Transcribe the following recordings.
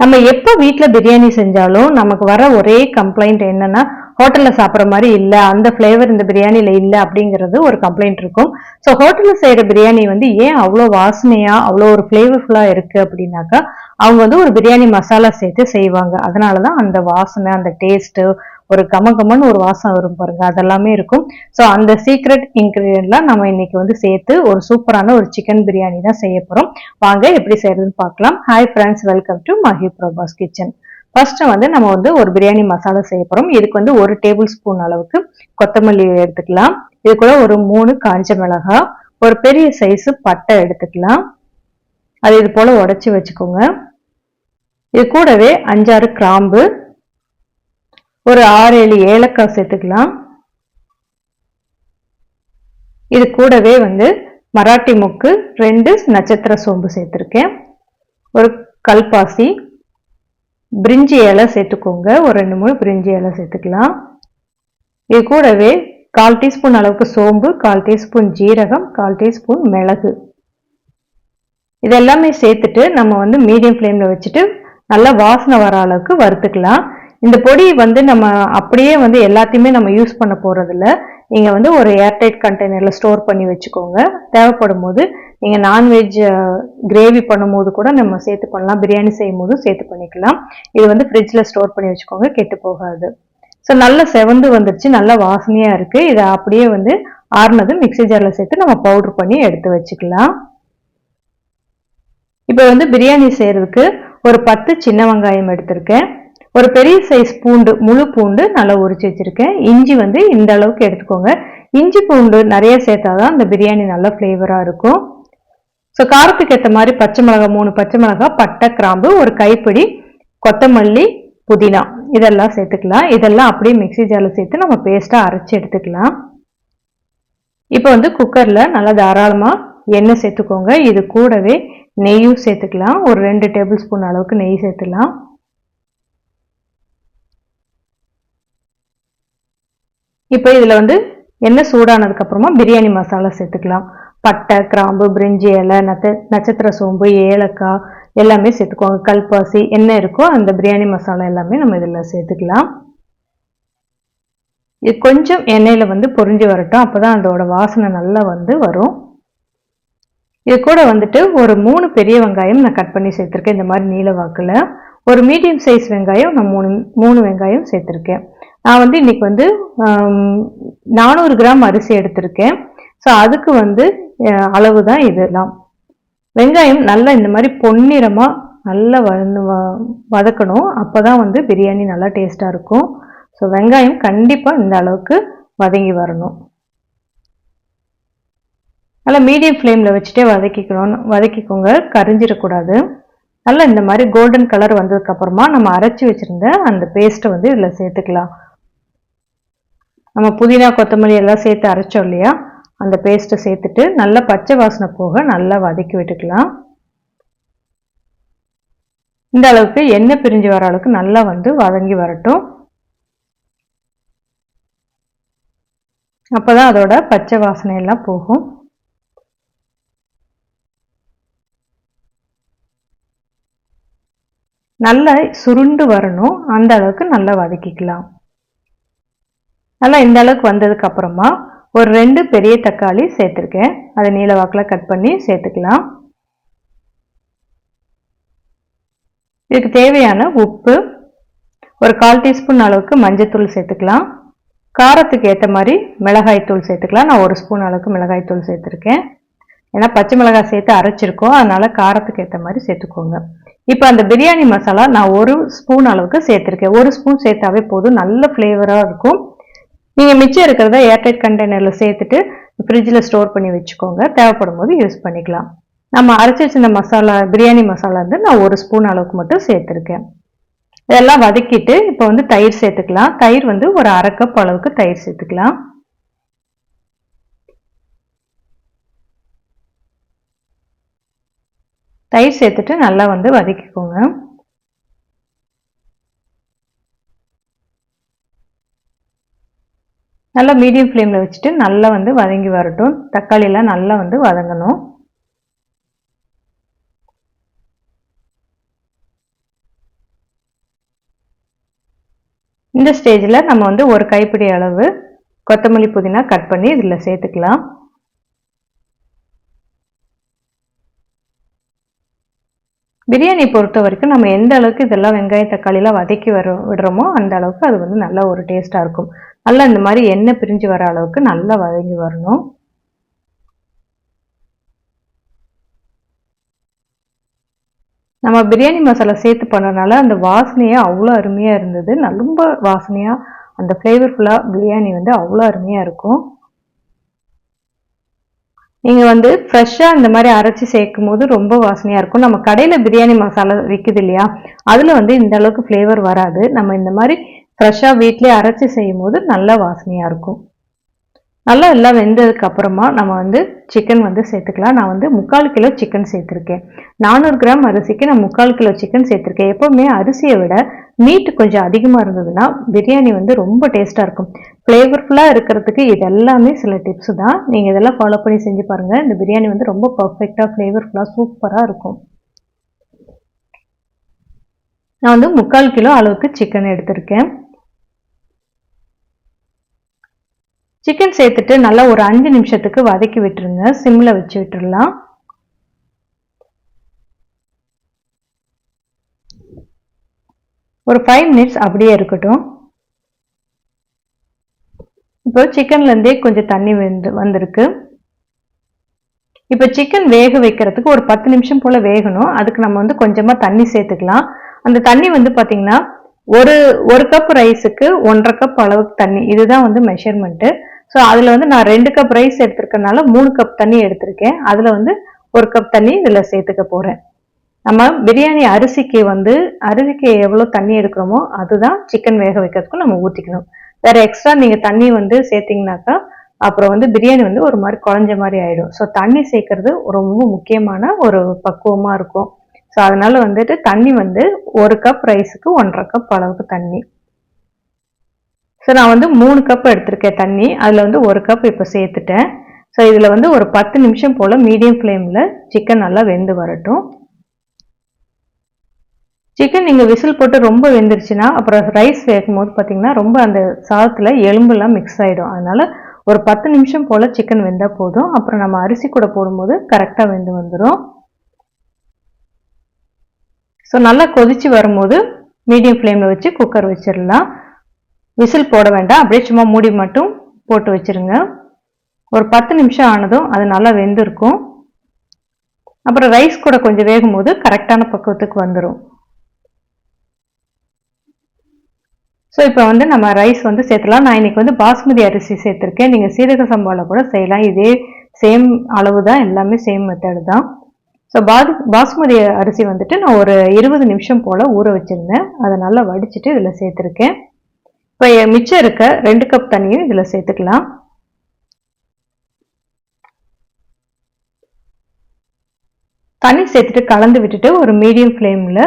நம்ம எப்போ வீட்டில் பிரியாணி செஞ்சாலும் நமக்கு வர ஒரே கம்ப்ளைண்ட் என்னன்னா ஹோட்டலில் சாப்பிட்ற மாதிரி இல்லை அந்த ஃப்ளேவர் இந்த பிரியாணியில் இல்லை அப்படிங்கிறது ஒரு கம்ப்ளைண்ட் இருக்கும். ஸோ ஹோட்டலில் செய்கிற பிரியாணி வந்து ஏன் அவ்வளோ வாசனையாக அவ்வளோ ஒரு ஃப்ளேவர்ஃபுல்லாக இருக்குது அப்படின்னாக்கா அவங்க வந்து ஒரு பிரியாணி மசாலா சேர்த்து செய்வாங்க. அதனால தான் அந்த வாசனை அந்த டேஸ்ட்டு ஒரு கமகமன்னு ஒரு வாசம் வரும் பாருங்க அதெல்லாமே இருக்கும். ஸோ அந்த சீக்ரெட் இன்க்ரீடியன்ட்லாம் நம்ம இன்னைக்கு வந்து சேர்த்து ஒரு சூப்பரான ஒரு சிக்கன் பிரியாணி தான் செய்ய போகிறோம் வாங்க எப்படி செய்யறதுன்னு பார்க்கலாம். Hi friends welcome to Mahi Prabhas kitchen first வந்து நம்ம வந்து ஒரு பிரியாணி மசாலா செய்ய போகிறோம் இதுக்கு வந்து ஒரு டேபிள் ஸ்பூன் அளவுக்கு கொத்தமல்லி எடுத்துக்கலாம். இது கூட ஒரு மூணு காஞ்ச மிளகா ஒரு பெரிய சைஸு பட்டை எடுத்துக்கலாம். அது இது போல உடச்சி வச்சுக்கோங்க. இது கூடவே அஞ்சாறு கிராம்பு ஒரு ஆறு ஏழு ஏலக்காய் சேர்த்துக்கலாம். இது கூடவே வந்து மராட்டி முக்கு ரெண்டு நட்சத்திர சோம்பு சேர்த்துருக்கேன். ஒரு கல்பாசி பிரிஞ்சி இலை சேர்த்துக்கோங்க. ஒரு ரெண்டு மூணு பிரிஞ்சி இலை சேர்த்துக்கலாம். இது கூடவே கால் டீஸ்பூன் அளவுக்கு சோம்பு கால் டீஸ்பூன் ஜீரகம் கால் டீஸ்பூன் மிளகு. இதெல்லாமே சேர்த்துட்டு நம்ம வந்து மீடியம் ஃப்ளேமில் வச்சுட்டு நல்லா வாசனை வர அளவுக்கு வறுத்துக்கலாம். இந்த பொடி வந்து நம்ம அப்படியே வந்து எல்லாத்தையுமே நம்ம யூஸ் பண்ண போகிறதில்ல நீங்கள் வந்து ஒரு ஏர்டைட் கண்டெய்னரில் ஸ்டோர் பண்ணி வச்சுக்கோங்க. தேவைப்படும் போது நீங்கள் நான்வெஜ் கிரேவி பண்ணும்போது கூட நம்ம சேர்த்து பண்ணலாம். பிரியாணி செய்யும் போதும் சேர்த்து பண்ணிக்கலாம். இது வந்து ஃப்ரிட்ஜில் ஸ்டோர் பண்ணி வச்சுக்கோங்க. கெட்டு போகாது. ஸோ நல்ல செவந்து வந்துருச்சு. நல்ல வாசனையாக இருக்குது இதை அப்படியே வந்து ஆறுனது மிக்சி ஜாரில் சேர்த்து நம்ம பவுட்ரு பண்ணி எடுத்து வச்சுக்கலாம். இப்போ வந்து பிரியாணி செய்கிறதுக்கு ஒரு பத்து சின்ன வெங்காயம் எடுத்திருக்கேன். ஒரு பெரிய சைஸ் பூண்டு முழு பூண்டு நல்லா உரிச்சு வச்சுருக்கேன். இஞ்சி வந்து இந்த அளவுக்கு எடுத்துக்கோங்க. இஞ்சி பூண்டு நிறைய சேர்த்தா தான் அந்த பிரியாணி நல்ல ஃப்ளேவராக இருக்கும். ஸோ காரத்துக்கு ஏற்ற மாதிரி பச்சை மிளகாய் மூணு பச்சை மிளகாய் பட்டை கிராம்பு ஒரு கைப்பிடி கொத்தமல்லி புதினா. இதெல்லாம் சேர்த்துக்கலாம். இதெல்லாம் அப்படியே மிக்சி ஜாரில் சேர்த்து நம்ம பேஸ்ட்டாக அரைச்சி எடுத்துக்கலாம். இப்போ வந்து குக்கரில் நல்லா தாராளமாக எண்ணெய் சேர்த்துக்கோங்க. இது கூடவே நெய்யும் சேர்த்துக்கலாம். ஒரு ரெண்டு டேபிள் ஸ்பூன் அளவுக்கு நெய் சேர்த்துக்கலாம். இப்போ இதில் வந்து எண்ணெய் சூடானதுக்கப்புறமா பிரியாணி மசாலா சேர்த்துக்கலாம். பட்டை கிராம்பு பிரிஞ்சி இலை நத்த நட்சத்திர சோம்பு ஏலக்காய் எல்லாமே சேர்த்துக்கோங்க கல்பாசி என்ன இருக்கோ அந்த பிரியாணி மசாலா எல்லாமே நம்ம இதில் சேர்த்துக்கலாம். இது கொஞ்சம் எண்ணெயில் வந்து பொரிஞ்சு வரட்டும். அப்போ தான் அதோட வாசனை நல்லா வந்து வரும். இது கூட வந்துட்டு ஒரு மூணு பெரிய வெங்காயம் நான் கட் பண்ணி சேர்த்துருக்கேன். இந்த மாதிரி நீல வாக்கில். ஒரு மீடியம் சைஸ் வெங்காயம் நான் மூணு மூணு வெங்காயம் சேர்த்துருக்கேன். நான் வந்து இன்னைக்கு வந்து நானூறு கிராம் அரிசி எடுத்திருக்கேன். ஸோ அதுக்கு வந்து அளவு தான் இதெல்லாம். வெங்காயம் நல்லா இந்த மாதிரி பொன்னிறமாக நல்லா வந்து வதக்கணும். அப்போ தான் வந்து பிரியாணி நல்லா டேஸ்ட்டாக இருக்கும். ஸோ வெங்காயம் கண்டிப்பாக இந்த அளவுக்கு வதங்கி வரணும். நல்லா மீடியம் ஃப்ளேமில் வச்சுட்டே வதக்கிக்கணும். வதக்கிக்கோங்க. கரிஞ்சிடக்கூடாது. நல்லா இந்த மாதிரி கோல்டன் கலர் வந்ததுக்கப்புறமா நம்ம அரைச்சி வச்சுருந்த அந்த பேஸ்ட்டை வந்து இதில் சேர்த்துக்கலாம். நம்ம புதினா கொத்தமல்லி எல்லாம் சேர்த்து அரைச்சோம் இல்லையா? அந்த பேஸ்ட்டை சேர்த்துட்டு நல்லா பச்சை வாசனை போக நல்லா வதக்கி விட்டுக்கலாம். இந்த அளவுக்கு எண்ணெய் பிரிஞ்சு வர அளவுக்கு நல்லா வந்து வதங்கி வரட்டும். அப்போதான் அதோட பச்சை வாசனை எல்லாம் போகும். நல்லா சுருண்டு வரணும். அந்த அளவுக்கு நல்லா வதக்கிக்கலாம். நல்லா இந்த அளவுக்கு வந்ததுக்கு அப்புறமா ஒரு ரெண்டு பெரிய தக்காளி சேர்த்துருக்கேன். அதை நீல வாக்கில் கட் பண்ணி சேர்த்துக்கலாம். இதுக்கு தேவையான உப்பு ஒரு கால் டீஸ்பூன் அளவுக்கு மஞ்சத்தூள் சேர்த்துக்கலாம். காரத்துக்கு ஏற்ற மாதிரி மிளகாய் தூள் சேர்த்துக்கலாம். நான் ஒரு ஸ்பூன் அளவுக்கு மிளகாய் தூள் சேர்த்துருக்கேன். ஏன்னா பச்சை மிளகாய் சேர்த்து அரைச்சிருக்கோம். அதனால் காரத்துக்கு ஏற்ற மாதிரி சேர்த்துக்கோங்க. இப்போ அந்த பிரியாணி மசாலா நான் ஒரு ஸ்பூன் அளவுக்கு சேர்த்துருக்கேன். ஒரு ஸ்பூன் சேர்த்தாவே போதும். நல்ல ஃப்ளேவராக இருக்கும். நீங்கள் மிச்சம் இருக்கிறத ஏர்டைட் கண்டெய்னரில் சேர்த்துட்டு ஃப்ரிட்ஜில் ஸ்டோர் பண்ணி வச்சுக்கோங்க. தேவைப்படும் போது யூஸ் பண்ணிக்கலாம். நம்ம அரைச்சி வச்சிருந்த மசாலா பிரியாணி மசாலா வந்து நான் ஒரு ஸ்பூன் அளவுக்கு மட்டும் சேர்த்துருக்கேன். இதெல்லாம் வதக்கிட்டு இப்போ வந்து தயிர் சேர்த்துக்கலாம். தயிர் வந்து ஒரு அரை கப் அளவுக்கு தயிர் சேர்த்துக்கலாம். தயிர் சேர்த்துட்டு நல்லா வந்து வதக்கிக்கோங்க. நல்லா மீடியம் ஃப்ளேமில் வச்சுட்டு நல்லா வந்து வதங்கி வரட்டும். தக்காளியெல்லாம் நல்லா வந்து வதங்கணும். இந்த ஸ்டேஜில் நம்ம வந்து ஒரு கைப்பிடி அளவு கொத்தமல்லி புதினா கட் பண்ணி இதில் சேர்த்துக்கலாம். பிரியாணி பொறுத்த வரைக்கும் நம்ம எந்த அளவுக்கு இதெல்லாம் வெங்காயம் தக்காளிலாம் வதக்கி வர விடுறோமோ அந்த அளவுக்கு அது வந்து நல்ல ஒரு டேஸ்ட்டாக இருக்கும். நல்லா இந்த மாதிரி எண்ணெய் பிரிஞ்சு வர அளவுக்கு நல்லா வதங்கி வரணும். நம்ம பிரியாணி மசாலா சேர்த்து பண்ணனால அந்த வாசனையே அவ்வளோ அருமையாக இருந்தது. ரொம்ப வாசனையாக அந்த ஃப்ளேவர்ஃபுல்லாக பிரியாணி வந்து அவ்வளோ அருமையாக இருக்கும். நீங்கள் வந்து ஃப்ரெஷ்ஷாக இந்த மாதிரி அரைச்சி சேர்க்கும் போது ரொம்ப வாசனையாக இருக்கும். நம்ம கடையில் பிரியாணி மசாலா விற்குது இல்லையா? அதில் வந்து இந்த அளவுக்கு ஃப்ளேவர் வராது. நம்ம இந்த மாதிரி ஃப்ரெஷ்ஷாக வீட்டிலே அரைச்சி செய்யும் போது நல்ல வாசனையாக இருக்கும். நல்லா எல்லாம் வெந்ததுக்கு அப்புறமா நம்ம வந்து சிக்கன் வந்து சேர்த்துக்கலாம். நான் வந்து முக்கால் கிலோ சிக்கன் சேர்த்துருக்கேன். நானூறு கிராம் அரிசிக்கு நான் முக்கால் கிலோ சிக்கன் சேர்த்துருக்கேன். எப்போவுமே அரிசியை விட மீட் கொஞ்சம் அதிகமாக இருந்ததுன்னா பிரியாணி வந்து ரொம்ப டேஸ்ட்டாக இருக்கும். ஃப்ளேவர்ஃபுல்லாக இருக்கிறதுக்கு இது எல்லாமே சில டிப்ஸ் தான். நீங்கள் இதெல்லாம் ஃபாலோ பண்ணி செஞ்சு பாருங்கள் இந்த பிரியாணி வந்து ரொம்ப பர்ஃபெக்டாக ஃப்ளேவர்ஃபுல்லாக சூப்பராக இருக்கும். நான் வந்து முக்கால் கிலோ அளவுக்கு சிக்கன் எடுத்திருக்கேன். சிக்கன் சேர்த்துட்டு நல்லா ஒரு அஞ்சு நிமிஷத்துக்கு வதக்கி விட்டுருங்க. சிம்மில் வச்சு விட்டுடலாம் ஒரு ஃபைவ் மினிட்ஸ் அப்படியே இருக்கட்டும். இப்போ சிக்கன்லேருந்தே கொஞ்சம் தண்ணி வந்து வந்திருக்கு. இப்போ சிக்கன் வேக வைக்கிறதுக்கு ஒரு பத்து நிமிஷம் போல் வேகணும். அதுக்கு நம்ம வந்து கொஞ்சமாக தண்ணி சேர்த்துக்கலாம். அந்த தண்ணி வந்து பார்த்திங்கன்னா ஒரு ஒரு கப் ரைஸுக்கு ஒன்றரை கப் அளவுக்கு தண்ணி. இதுதான் வந்து மெஷர்மெண்ட்டு ஸோ அதில் வந்து நான் ரெண்டு கப் ரைஸ் எடுத்துருக்கனால மூணு கப் தண்ணி எடுத்திருக்கேன். அதில் வந்து ஒரு கப் தண்ணி இதில் சேர்த்துக்க போகிறேன் நம்ம பிரியாணி அரிசிக்கு வந்து அரிசிக்கு எவ்வளோ தண்ணி எடுக்கிறோமோ அதுதான் சிக்கன் வேக வைக்கிறதுக்கும் நம்ம ஊற்றிக்கணும் வேறு எக்ஸ்ட்ரா நீங்கள் தண்ணி வந்து சேர்த்திங்கனாக்கா அப்புறம் வந்து பிரியாணி வந்து ஒரு மாதிரி குழஞ்ச மாதிரி ஆகிடும் ஸோ தண்ணி சேர்க்கறது ரொம்ப முக்கியமான ஒரு பக்குவமாக இருக்கும். ஸோ அதனால் வந்துட்டு தண்ணி வந்து ஒரு கப் ரைஸுக்கு ஒன்றரை கப் அளவுக்கு தண்ணி. ஸோ நான் வந்து மூணு கப் எடுத்திருக்கேன் தண்ணி. அதில் வந்து ஒரு கப் இப்போ சேர்த்துட்டேன். ஸோ இதில் வந்து ஒரு பத்து நிமிஷம் போல் மீடியம் ஃப்ளேமில் சிக்கன் நல்லா வெந்து வரட்டும். சிக்கன் நீங்கள் விசில் போட்டு ரொம்ப வெந்துருச்சுன்னா அப்புறம் ரைஸ் வேகும் போது பார்த்தீங்கன்னா ரொம்ப அந்த சாதத்தில் எலும்புலாம் மிக்ஸ் ஆகிடும் அதனால் ஒரு பத்து நிமிஷம் போல் சிக்கன் வெந்தால் போதும். அப்புறம் நம்ம அரிசி கூட போடும்போது கரெக்டாக வெந்து வந்துடும் ஸோ நல்லா கொதித்து வரும்போது மீடியம் ஃப்ளேமில் வச்சு குக்கர் வச்சிடலாம் விசில் போட வேண்டாம். அப்படியே சும்மா மூடி மட்டும் போட்டு வச்சுருங்க. ஒரு பத்து நிமிஷம் ஆனதும் அது நல்லா வெந்திருக்கும். அப்புறம் ரைஸ் கூட கொஞ்சம் வேகும் போது கரெக்டான பக்குவத்துக்கு வந்துடும் ஸோ இப்போ வந்து நம்ம ரைஸ் வந்து சேர்த்துலாம் நான் இன்றைக்கி வந்து பாஸ்மதி அரிசி சேர்த்துருக்கேன். நீங்கள் சீரக சம்பாவில் கூட செய்யலாம். இதே சேம் அளவு தான் எல்லாமே சேம் மெத்தடு தான். ஸோ பாது பாஸ்மதி அரிசி வந்துட்டு நான் ஒரு இருபது நிமிஷம் போல் ஊற வச்சுருந்தேன். அதை நல்லா வடிச்சிட்டு இதில் சேர்த்துருக்கேன். இப்போ மிச்சம் இருக்க ரெண்டு கப் தண்ணியும் இதில் சேர்த்துக்கலாம். தண்ணி சேர்த்துட்டு கலந்து விட்டுட்டு ஒரு மீடியம் ஃப்ளேமில்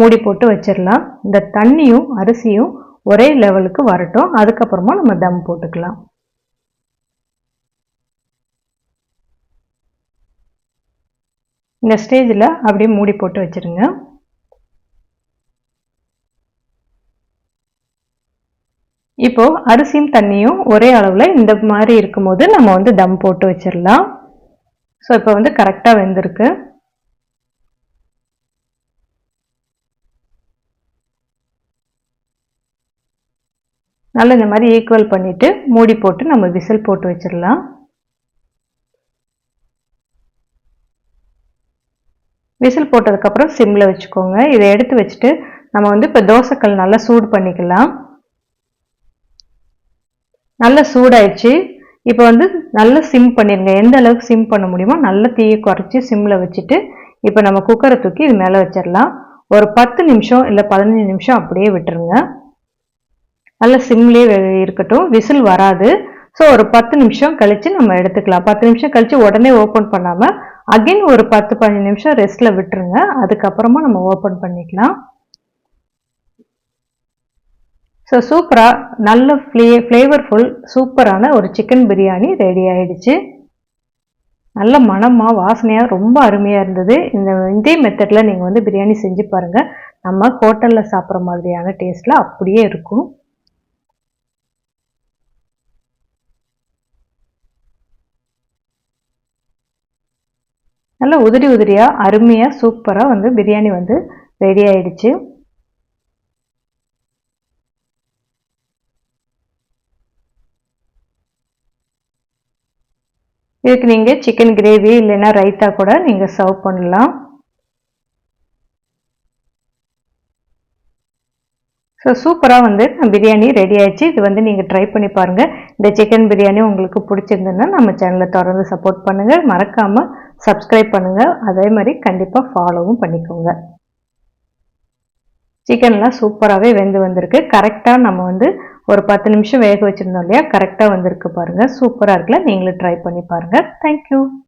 மூடி போட்டு வச்சிடலாம். இந்த தண்ணியும் அரிசியும் ஒரே லெவலுக்கு வரட்டும். அதுக்கப்புறமா நம்ம தம் போட்டுக்கலாம். இந்த ஸ்டேஜில் அப்படியே மூடி போட்டு வச்சுருங்க. இப்போ அரிசியும் தண்ணியும் ஒரே அளவில் இந்த மாதிரி இருக்கும்போது நம்ம வந்து தம் போட்டு வச்சிடலாம். ஸோ இப்போ வந்து கரெக்டாக வெந்திருக்கு. நல்லா இந்த மாதிரி ஈக்குவல் பண்ணிவிட்டு மூடி போட்டு நம்ம விசில் போட்டு வச்சிடலாம். விசில் போட்டதுக்கப்புறம் சிம்மில் வச்சுக்கோங்க. இதை எடுத்து வச்சுட்டு நம்ம வந்து இப்போ தோசைக்கல் நல்லா சூடு பண்ணிக்கலாம். நல்லா சூடாயிடுச்சு. இப்போ வந்து நல்லா சிம் பண்ணிடுங்க எந்த அளவுக்கு சிம் பண்ண முடியுமோ நல்ல தீயை குறைச்சி சிம்மில் வச்சுட்டு இப்போ நம்ம குக்கரை தூக்கி இது மேலே வச்சிடலாம். ஒரு பத்து நிமிஷம் இல்லை பதினஞ்சு நிமிஷம் அப்படியே விட்டுருங்க. நல்ல சிம்லேயே இருக்கட்டும். விசில் வராது. ஸோ ஒரு பத்து நிமிஷம் கழித்து நம்ம எடுத்துக்கலாம். பத்து நிமிஷம் கழித்து உடனே ஓப்பன் பண்ணாமல் அகைன் ஒரு பத்து பதினஞ்சு நிமிஷம் ரெஸ்ட்டில் விட்டுருங்க. அதுக்கப்புறமா நம்ம ஓப்பன் பண்ணிக்கலாம். ஸோ சூப்பராக நல்ல ஃப்ளே ஃப்ளேவர்ஃபுல் சூப்பரான ஒரு சிக்கன் பிரியாணி ரெடி ஆகிடுச்சு நல்ல மணமாக வாசனையாக ரொம்ப அருமையாக இருந்தது. இந்த இதே மெத்தடில் நீங்கள் வந்து பிரியாணி செஞ்சு பாருங்கள் நம்ம ஹோட்டலில் சாப்பிட்ற மாதிரியான டேஸ்ட்டில் அப்படியே இருக்கும். நல்லா உதிரி உதிரியாக அருமையாக சூப்பராக வந்து பிரியாணி வந்து ரெடி ஆயிடுச்சு. இதுக்கு நீங்கள் சிக்கன் கிரேவி இல்லைன்னா ரைத்தா கூட நீங்கள் சர்வ் பண்ணலாம். ஸோ சூப்பராக வந்து பிரியாணி ரெடி ஆயிடுச்சு. இது வந்து நீங்கள் ட்ரை பண்ணி பாருங்கள் இந்த சிக்கன் பிரியாணி உங்களுக்கு பிடிச்சிருந்ததுன்னா நம்ம சேனலை தொடர்ந்து சப்போர்ட் பண்ணுங்கள் மறக்காமல் சப்ஸ்கிரைப் பண்ணுங்கள் அதே மாதிரி கண்டிப்பாக ஃபாலோவும் பண்ணிக்கோங்க. சிக்கன்லாம் சூப்பராகவே வெந்து வந்திருக்கு. கரெக்டாக நம்ம வந்து ஒரு பத்து நிமிஷம் வேக வச்சுருந்தோம் இல்லையா? கரெக்டாக வந்திருக்கு பாருங்கள் சூப்பராக இருக்குல்ல. நீங்களும் ட்ரை பண்ணி பாருங்கள் தேங்க்யூ